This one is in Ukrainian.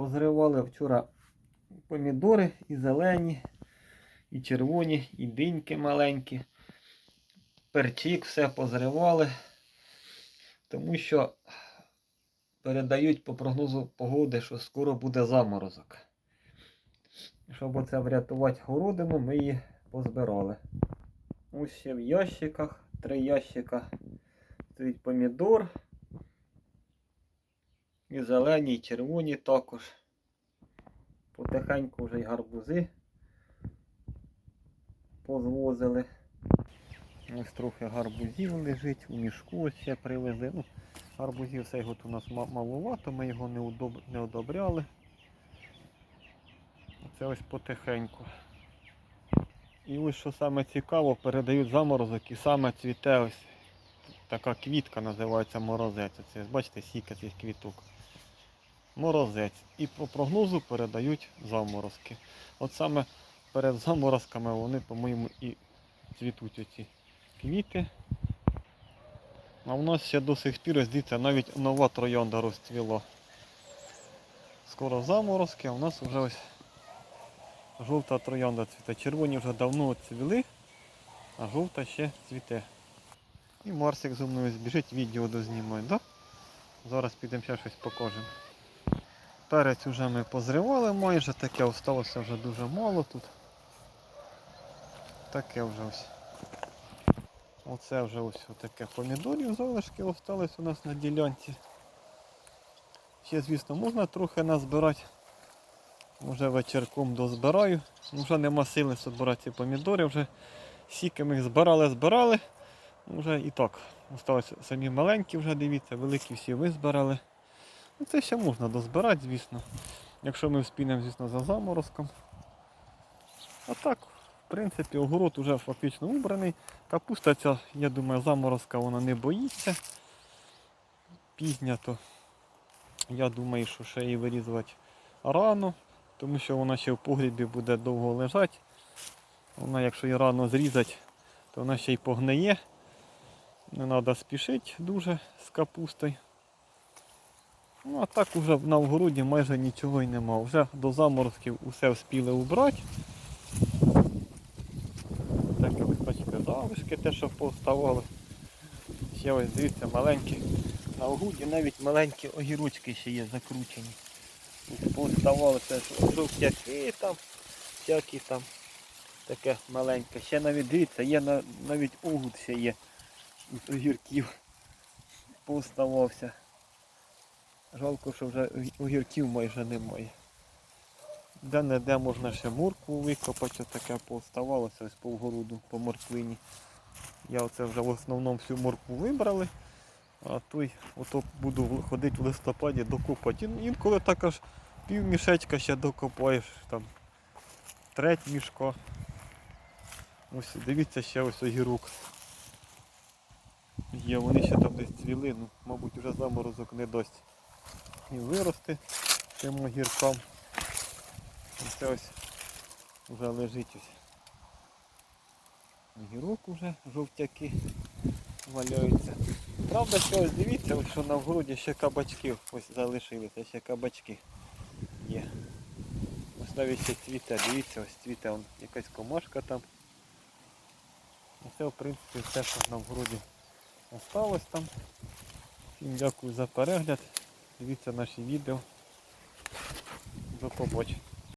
позривали вчора помідори і зелені, і червоні, і диньки маленькі. Перчик все позривали. Тому що передають по прогнозу погоди, що скоро буде заморозок. Щоб оце врятувати городину, ми її позбирали. Ось ще в ящиках, три ящика стоїть помідор. І зелені, і червоні також. Потихеньку вже й гарбузи позвозили. Ось трохи гарбузів лежить, у мішку ось ще привезли. Ну, гарбузів цей год у нас маловато, ми його не, удоб... не одобряли. Це ось потихеньку. І ось що саме цікаво, передають заморозок і саме цвіте ось така квітка називається морозець. Це бачите, сіка цих квіток. Морозець. І по прогнозу передають заморозки. От саме перед заморозками вони, по-моєму, і цвітуть оці квіти. А в нас ще до сих пір, дивіться, навіть нова троянда розцвіла. Скоро заморозки, а у нас вже ось жовта троянда цвіте. Червоні вже давно цвіли, а жовта ще цвіте. І Марсик зі мною збіжить, відео дознімає, да? Зараз підемо ще щось покажемо. Перець вже ми позривали майже, таке осталося вже дуже мало тут. Таке вже ось. Оце вже ось таке помідорів залишки остались у нас на ділянці. Ще, звісно, можна трохи назбирати. Може вечірком дозбираю. Вже нема сили збирати ці помідори, вже сіки ми їх збирали, збирали. Ну, Вже і так. Осталось самі маленькі вже, дивіться, великі всі визбирали. Ну, це ще можна дозбирати, звісно. Якщо ми вспінемо, звісно, за заморозком. А так, в принципі, огород вже фактично убраний. Капуста ця, я думаю, заморозка вона не боїться. Пізня, то я думаю, що ще її вирізувати рано, тому що вона ще в погрібі буде довго лежати. Вона, якщо її рано зрізати, то вона ще й погниє. Не треба спішити дуже з капустою. Ну а так уже на огороді майже нічого й нема. Вже до заморозків усе вспіли убрати. Так ось бачите, залишки те, що поставали. Ще ось дивіться, маленькі. На огороді навіть маленькі огірочки ще є закручені. Ось Поставалися жовтяки там, всякі там таке маленьке. Ще навіть дивіться, є навіть огуд ще є із огірків. Поставався. Жалко, що вже огірків майже немає. Де не де можна ще моркву викопати, таке поставалося ось по вгороду, по морквині. Я оце вже в основному всю моркву вибрали, а той ото буду ходити в листопаді докопати. Ін- Інколи так аж пів мішечка ще докопаєш, там треть мішка. Ось дивіться ще ось огірок. Є, вони ще там десь цвіли, ну, мабуть, вже заморозок не дасть і вирости цим огіркам. Це ось вже лежить ось. Огірок уже жовтяки валяються. Правда, що ось дивіться, що на вгороді ще кабачки ось залишилися, ще кабачки є. Ось навіть ще цвіте, дивіться, ось цвіте он, якась комашка там. Оце в принципі все, що на вгороді осталось там. Всім дякую за перегляд. Дивіться наші відео. До побачення.